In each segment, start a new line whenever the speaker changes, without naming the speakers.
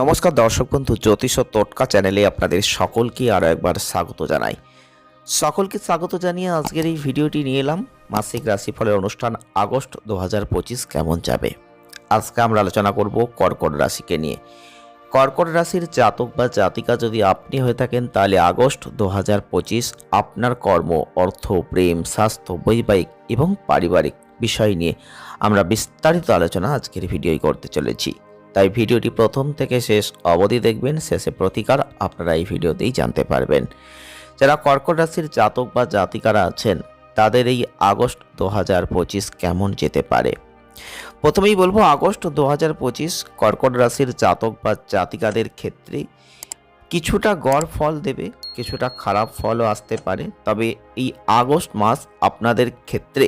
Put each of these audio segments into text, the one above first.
নমস্কার দর্শক বন্ধু, জ্যোতিষ ও টোটকা চ্যানেলে আপনাদের সকলকে আরও একবার স্বাগত জানাই। সকলকে স্বাগত জানিয়ে আজকের এই ভিডিওটি নিয়ে এলাম। মাসিক রাশিফলের অনুষ্ঠান আগস্ট দু হাজার পঁচিশ কেমন যাবে? আজকে আমরা আলোচনা করব কর্কট রাশিকে নিয়ে। কর্কট রাশির জাতক বা জাতিকা যদি আপনি হয়ে থাকেন, তাহলে আগস্ট দু হাজার পঁচিশ আপনার কর্ম, অর্থ, প্রেম, স্বাস্থ্য, বৈবাহিক এবং পারিবারিক বিষয় নিয়ে আমরা বিস্তারিত আলোচনা আজকের ভিডিওই করতে চলেছি। তাই ভিডিওটি প্রথম থেকে শেষ অবধি দেখবেন, শেষে প্রতিকার আপনারা এই ভিডিওতেই জানতে পারবেন। যারা কর্কট রাশির জাতক বা জাতিকারা আছেন, তাদের এই আগস্ট দু হাজার পঁচিশ কেমন যেতে পারে? প্রথমেই বলব, আগস্ট দু হাজার পঁচিশ কর্কট রাশির জাতক বা জাতিকাদের ক্ষেত্রে কিছুটা গড় ফল দেবে, কিছুটা খারাপ ফলও আসতে পারে। তবে এই আগস্ট মাস আপনাদের ক্ষেত্রে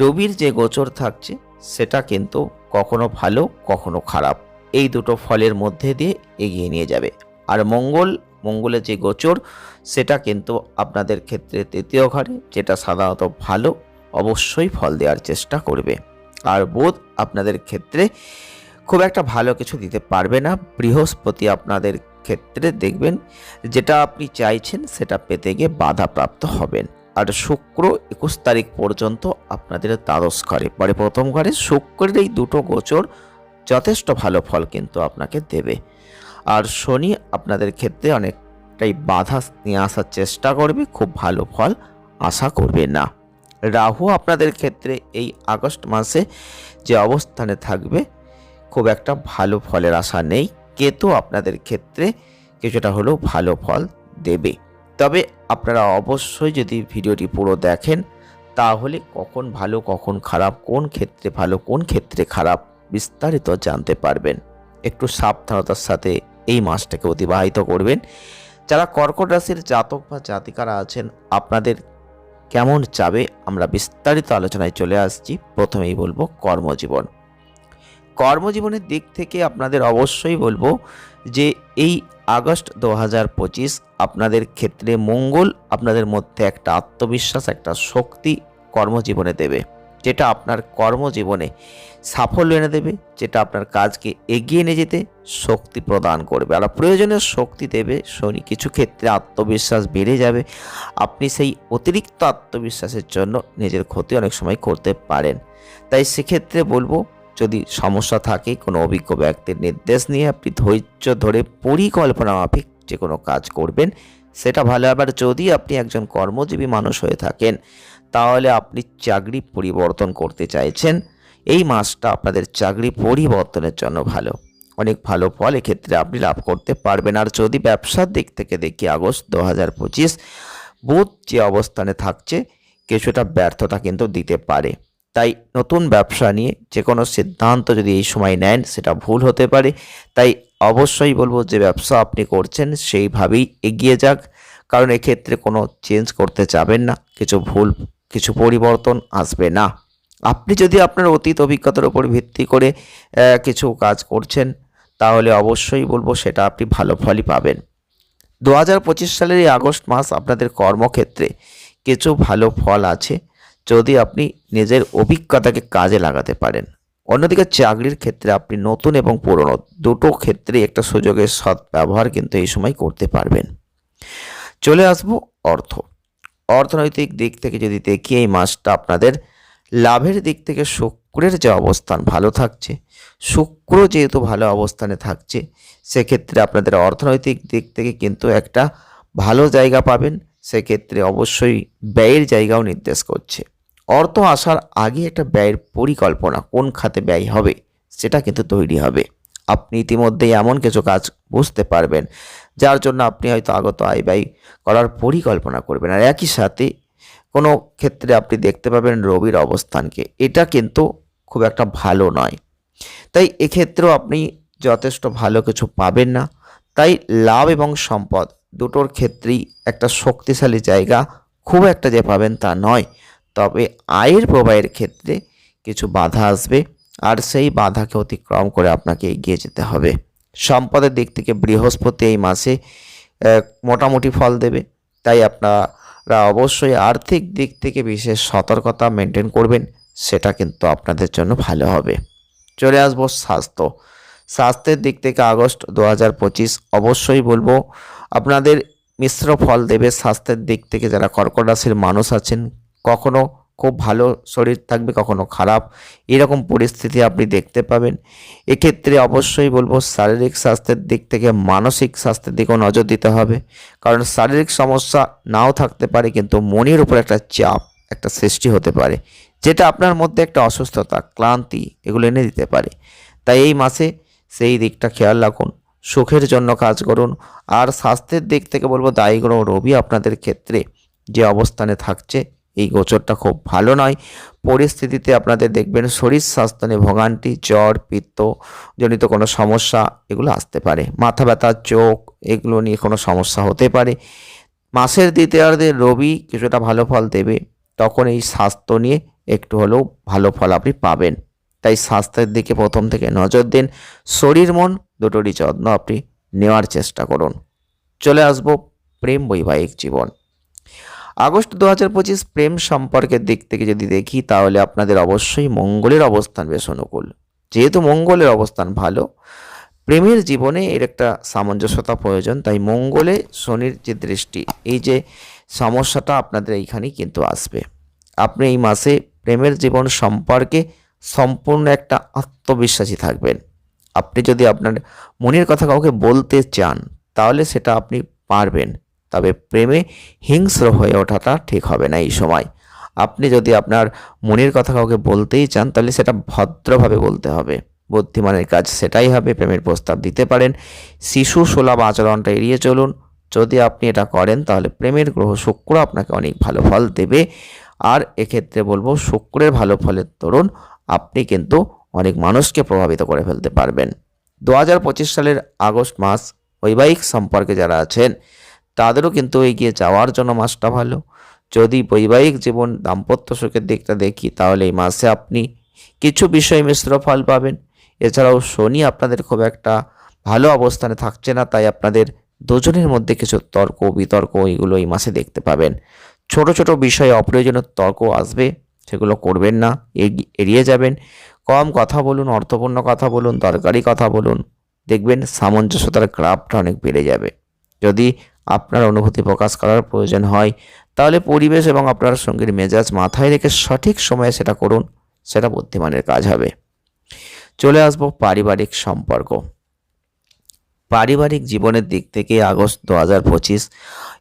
রবির যে গোচর থাকছে, সেটা কিন্তু কখনো ভালো, কখনো খারাপ। এই দুটো ফলের মধ্যে দিয়ে এগিয়ে নিয়ে যাবে। আর মঙ্গল, মঙ্গলের যে গোচর, সেটা কিন্তু আপনাদের ক্ষেত্রে তৃতীয় ঘরে, যেটা সাধারণত ভালো, অবশ্যই ফল দেওয়ার চেষ্টা করবে। আর বোধ আপনাদের ক্ষেত্রে খুব একটা ভালো কিছু দিতে পারবে না। বৃহস্পতি আপনাদের ক্ষেত্রে দেখবেন, যেটা আপনি চাইছেন, সেটা পেতে গিয়ে বাধাপ্রাপ্ত হবেন। আর শুক্র একুশ তারিখ পর্যন্ত আপনাদের দ্বাদশ ঘরে। পরে প্রথম ঘরে শুক্রের এই দুটো গোচর যথেষ্ট ভালো ফল কিন্তু আপনাকে দেবে। আর শনি আপনাদের ক্ষেত্রে অনেকটাই বাধা নিয়ে আসার চেষ্টা করবে, খুব ভালো ফল আশা করবে না। রাহু আপনাদের ক্ষেত্রে এই আগস্ট মাসে যে অবস্থানে থাকবে, খুব একটা ভালো ফলের আশা নেই। কেতু আপনাদের ক্ষেত্রে কিছুটা হলেও ভালো ফল দেবে। তবে আপনারা অবশ্যই যদি ভিডিওটি পুরো দেখেন, তাহলে কখন ভালো, কখন খারাপ, কোন ক্ষেত্রে ভালো, কোন ক্ষেত্রে খারাপ বিস্তারিত জানতে পারবেন। একটু সাবধানতার সাথে এই মাসটাকে অতিবাহিত করবেন। যারা কর্কট রাশির জাতক বা জাতিকারা আছেন, আপনাদের কেমন যাবে আমরা বিস্তারিত আলোচনায় চলে আসছি। প্রথমেই বলব কর্মজীবন। কর্মজীবনের দিক থেকে আপনাদের অবশ্যই বলব যে এই আগস্ট দু হাজার পঁচিশ আপনাদের ক্ষেত্রে মঙ্গল আপনাদের মধ্যে একটা আত্মবিশ্বাস, একটা শক্তি কর্মজীবনে দেবে। যেটা আপনার কর্মজীবনে সাফল্য এনে দেবে, যেটা আপনার কাজকে এগিয়ে নিয়ে যেতে শক্তি প্রদান করবে। আর প্রয়োজনীয় শক্তি দেবে, শনি কিছু ক্ষেত্রে আত্মবিশ্বাস বেড়ে যাবে। আপনি সেই অতিরিক্ত আত্মবিশ্বাসের জন্য নিজের ক্ষতি অনেক সময় করতে পারেন। তাই সেক্ষেত্রে বলব যদি সমস্যা থাকে, কোনো অভিজ্ঞ ব্যক্তির নির্দেশ নিয়ে আপনি ধৈর্য ধরে পরিকল্পনা মাফিক যে কোনো কাজ করবেন, সেটা ভালো। আবার যদি আপনি একজন কর্মজীবী মানুষ হয়ে থাকেন, তাহলে আপনি চাকরি পরিবর্তন করতে চাইছেন। এই মাসটা আপনাদের চাকরি পরিবর্তনের জন্য ভালো। অনেক ভালো ফল এক্ষেত্রে আপনি লাভ করতে পারবেন। আর যদি ব্যবসার দিক থেকে দেখি, আগস্ট দু হাজার পঁচিশ, বুধ যে অবস্থানে থাকছে, কিছুটা ব্যর্থতা কিন্তু দিতে পারে। তাই নতুন ব্যবসা নিয়ে যে কোনো সিদ্ধান্ত যদি এই সময় নেন, সেটা ভুল হতে পারে। তাই অবশ্যই বলব যে ব্যবসা আপনি করছেন, সেইভাবেই এগিয়ে যাক। কারণ এক্ষেত্রে কোনো চেঞ্জ করতে যাবেন না, কিছু ভুল, কিছু পরিবর্তন আসবে না। আপনি যদি আপনার অতীত অভিজ্ঞতার উপর ভিত্তি করে কিছু কাজ করছেন, তাহলে অবশ্যই বলব সেটা আপনি ভালো ফলই পাবেন। দু হাজার পঁচিশ সালের এই আগস্ট মাস আপনাদের কর্মক্ষেত্রে কিছু ভালো ফল আছে। যদি আপনি নিজের অভিজ্ঞতাকে কাজে লাগাতে পারেন। অন্যদিকে চাকরির ক্ষেত্রে আপনি নতুন এবং পুরনো দুটো ক্ষেত্রে একটা সুযোগের সৎ ব্যবহার কিন্তু এই সময় করতে পারবেন। চলে আসব অর্থ। অর্থনৈতিক দিক থেকে যদি দেখি এই মাসটা আপনাদের, লাভের দিক থেকে শুক্রের যে অবস্থান ভালো থাকছে, শুক্র যেহেতু ভালো অবস্থানে থাকছে, সেক্ষেত্রে আপনাদের অর্থনৈতিক দিক থেকে কিন্তু একটা ভালো জায়গা পাবেন, সেক্ষেত্রে অবশ্যই ব্যয়ের জায়গাও নির্দেশ করছে। অর্থ আসার আগে একটা ব্যয়ের পরিকল্পনা কোন খাতে ব্যয় হবে সেটা কিন্তু তৈরি হবে। আপনি ইতিমধ্যেই এমন কিছু কাজ বুঝতে পারবেন, যার জন্য আপনি হয়তো আগত আয় ব্যয় করার পরিকল্পনা করবেন। আর একই সাথে কোনো ক্ষেত্রে আপনি দেখতে পাবেন রবির অবস্থানকে। এটা কিন্তু খুব একটা ভালো নয়। তাই এক্ষেত্রেও আপনি যথেষ্ট ভালো কিছু পাবেন না। তাই লাভ এবং সম্পদ দুটোর ক্ষেত্রেই একটা শক্তিশালী জায়গা খুব একটা যে পাবেন তা নয়। তবে আয়ের প্রবাহের ক্ষেত্রে কিছু বাধা আসবে আর সেই বাধাকে অতিক্রম করে আপনাকে এগিয়ে যেতে হবে। সম্পদের দিক থেকে বৃহস্পতি এই মাসে মোটামুটি ফল দেবে। তাই আপনারা অবশ্যই আর্থিক দিক থেকে বিশেষ সতর্কতা মেনটেন করবেন, সেটা কিন্তু আপনাদের জন্য ভালো হবে। চলে আসব স্বাস্থ্য। স্বাস্থ্যের দিক থেকে আগস্ট দু হাজার পঁচিশ, অবশ্যই বলব আপনাদের মিশ্র ফল দেবে। স্বাস্থ্যের দিক থেকে যারা কর্কট রাশির মানুষ আছেন কখনো খুব ভালো শরীর থাকবে, কখনো খারাপ। এরকম পরিস্থিতি আপনি দেখতে পাবেন। এক্ষেত্রে অবশ্যই বলব শারীরিক স্বাস্থ্যের দিক থেকে মানসিক স্বাস্থ্যের দিকেও নজর দিতে হবে। কারণ শারীরিক সমস্যা নাও থাকতে পারে, কিন্তু মনের উপর একটা চাপ, একটা সৃষ্টি হতে পারে, যেটা আপনার মধ্যে একটা অসুস্থতা, ক্লান্তি, এগুলো এনে দিতে পারে। তাই এই মাসে সেই দিকটা খেয়াল রাখুন। সুখের জন্য কাজ করুন। আর স্বাস্থ্যের দিক থেকে বলব দায়ী গ্রহ রবি আপনাদের ক্ষেত্রে যে অবস্থানে থাকছে এই গোচরটা খুব ভালো নয়। পরিস্থিতিতে আপনাদের দেখবেন শরীর স্বাস্থ্য নিয়ে ভোগান্তি, জ্বর, পিত্ত জনিত কোনো সমস্যা এগুলো আসতে পারে। মাথা ব্যথা, চোখ এগুলো নিয়ে কোনো সমস্যা হতে পারে। মাসের দ্বিতীয়ার্ধে রবি কিছুটা ভালো ফল দেবে, তখন এই স্বাস্থ্য নিয়ে একটু হলেও ভালো ফল আপনি পাবেন। তাই স্বাস্থ্যের দিকে প্রথম থেকে নজর দিন। শরীর, মন দুটোরই যত্ন আপনি নেওয়ার চেষ্টা করুন। চলে আসব প্রেম বৈবাহিক জীবন। আগস্ট দু হাজার পঁচিশ প্রেম সম্পর্কের দিক থেকে যদি দেখি, তাহলে আপনাদের অবশ্যই মঙ্গলের অবস্থান বেশ অনুকূল। যেহেতু মঙ্গলের অবস্থান ভালো, প্রেমের জীবনে এর একটা সামঞ্জস্যতা প্রয়োজন, তাই মঙ্গলে শনির যে দৃষ্টি, এই যে সমস্যাটা আপনাদের এইখানেই কিন্তু আসবে। আপনি এই মাসে প্রেমের জীবন সম্পর্কে সম্পূর্ণ একটা আত্মবিশ্বাসী থাকবেন। আপনি যদি আপনার মনের কথা কাউকে বলতে চান, তাহলে সেটা আপনি পারবেন। তবে প্রেমে হিংস্র হয়ে ওঠাটা ঠিক হবে না এই সময়। আপনি যদি আপনার মনের কথা কাউকে বলতেই চান, তাহলে সেটা ভদ্রভাবে বলতে হবে। বুদ্ধিমানের কাজ সেটাই হবে, প্রেমের প্রস্তাব দিতে পারেন। শিশু সুলভ আচরণটা এড়িয়ে চলুন। যদি আপনি এটা করেন, তাহলে প্রেমের গ্রহ শুক্র আপনাকে অনেক ভালো ফল দেবে। আর এক্ষেত্রে বলব, শুক্রের ভালো ফলের দরুন আপনি কিন্তু অনেক মানুষকে প্রভাবিত করে ফেলতে পারবেন। দু হাজার পঁচিশ সালের আগস্ট মাস, বৈবাহিক সম্পর্কে যারা আছেন তাদেরও কিন্তু এগিয়ে যাওয়ার জন্য মাসটা ভালো। যদি বৈবাহিক জীবন দাম্পত্য সুখের দিকটা দেখি, তাহলে এই মাসে আপনি কিছু বিষয় মিশ্র ফল পাবেন। এছাড়াও শনি আপনাদের খুব একটা ভালো অবস্থানে থাকছে না, তাই আপনাদের দুজনের মধ্যে কিছু তর্ক, বিতর্ক এগুলো এই মাসে দেখতে পাবেন। ছোট ছোট বিষয়ে অপ্রয়োজনীয় তর্ক আসবে, সেগুলো করবেন না এড়িয়ে যাবেন। কম কথা বলুন, অর্থপূর্ণ কথা বলুন, দরকারি কথা বলুন, দেখবেন সামঞ্জস্যতার গ্রাফটা অনেক বেড়ে যাবে। যদি আপনার অনুভূতি প্রকাশ করার প্রয়োজন হয়। তাহলে পরিবেশ এবং আপনার সঙ্গীর মেজাজ মাথায় রেখে সঠিক সময়ে সেটা করুন, সেটা বুদ্ধিমানের কাজ হবে। চলে আসব পারিবারিক সম্পর্ক। পারিবারিক জীবনের দিক থেকে আগস্ট দু হাজার পঁচিশ,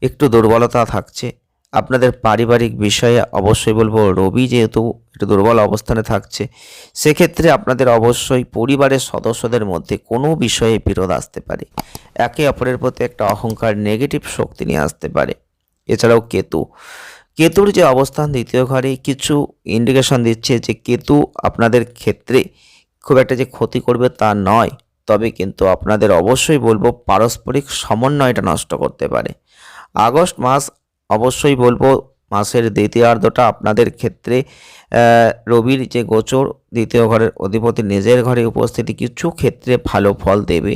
একটু দুর্বলতা থাকছে। আপনাদের পারিবারিক বিষয়ে অবশ্যই বলব, রবি যেহেতু একটু দুর্বল অবস্থানে থাকছে, সেক্ষেত্রে আপনাদের অবশ্যই পরিবারের সদস্যদের মধ্যে কোনো বিষয়ে বিরোধ আসতে পারে। একে অপরের প্রতি একটা অহংকার নেগেটিভ শক্তি নিয়ে আসতে পারে। এছাড়াও কেতু, কেতুর যে অবস্থান দ্বিতীয় ঘরে কিছু ইন্ডিকেশন দিচ্ছে যে কেতু আপনাদের ক্ষেত্রে খুব একটা যে ক্ষতি করবে তা নয়, তবে কিন্তু আপনাদের অবশ্যই বলব পারস্পরিক সমন্বয়টা নষ্ট করতে পারে। আগস্ট মাস অবশ্যই বলব মাসের দ্বিতীয়ার্ধটা আপনাদের ক্ষেত্রে রবির যে গোচর, দ্বিতীয় ঘরের অধিপতি নিজের ঘরে উপস্থিতি কিছু ক্ষেত্রে ভালো ফল দেবে।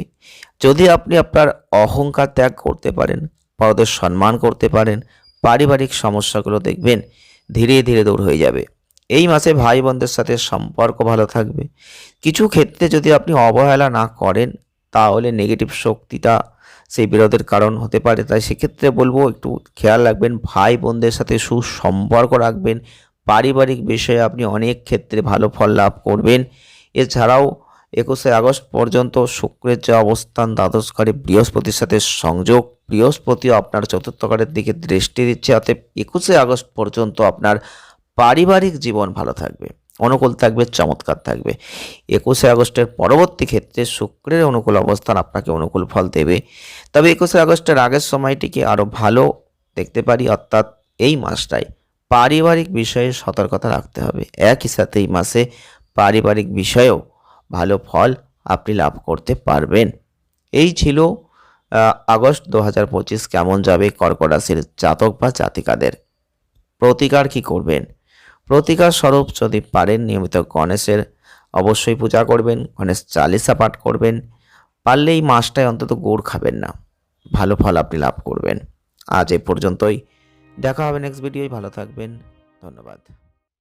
যদি আপনি আপনার অহংকার ত্যাগ করতে পারেন বড়দের সম্মান করতে পারেন, পারিবারিক সমস্যাগুলো দেখবেন ধীরে ধীরে দূর হয়ে যাবে। এই মাসে ভাই বোনদের সাথে সম্পর্ক ভালো থাকবে। কিছু ক্ষেত্রে যদি আপনি অবহেলা না করেন, তাহলে নেগেটিভ শক্তিটা সেই বিরোধের কারণ হতে পারে। তাই সেক্ষেত্রে বলব, একটু খেয়াল রাখবেন ভাই বোনদের সাথে সুসম্পর্ক রাখবেন। পারিবারিক বিষয়ে আপনি অনেক ক্ষেত্রে ভালো ফল লাভ করবেন। এছাড়াও একুশে আগস্ট পর্যন্ত শুক্রের যে অবস্থান দ্বাদশ ঘরে বৃহস্পতির সাথে সংযোগ। বৃহস্পতিও আপনার চতুর্থ ঘরের দিকে দৃষ্টি দিচ্ছে, অতএব একুশে আগস্ট পর্যন্ত আপনার পারিবারিক জীবন ভালো থাকবে। অনুকূল থাকবে, চমৎকার থাকবে। একুশে আগস্টের পরবর্তী ক্ষেত্রে শুক্রের অনুকূল অবস্থান আপনাকে অনুকূল ফল দেবে। তবে একুশে আগস্টের আগের সময়টিকে আরও ভালো দেখতে পারি, অর্থাৎ এই মাসটায় পারিবারিক বিষয়ে সতর্কতা রাখতে হবে। একই সাথে এই মাসে পারিবারিক বিষয়েও ভালো ফল আপনি লাভ করতে পারবেন। এই ছিল আগস্ট দু হাজার পঁচিশ কেমন যাবে কর্কট রাশির জাতক বা জাতিকাদের। প্রতিকার কি করবেন? প্রতিকার স্বরূপ যদি পারেন, নিয়মিত গণেশের অবশ্যই পূজা করবেন, গণেশ চালিসা পাঠ করবেন পারলে এই মাসটায় অন্তত গুড় খাবেন না। ভালো ফল আপনি লাভ করবেন। আজ এ পর্যন্তই। দেখা হবে নেক্সট ভিডিওই ভালো থাকবেন। ধন্যবাদ।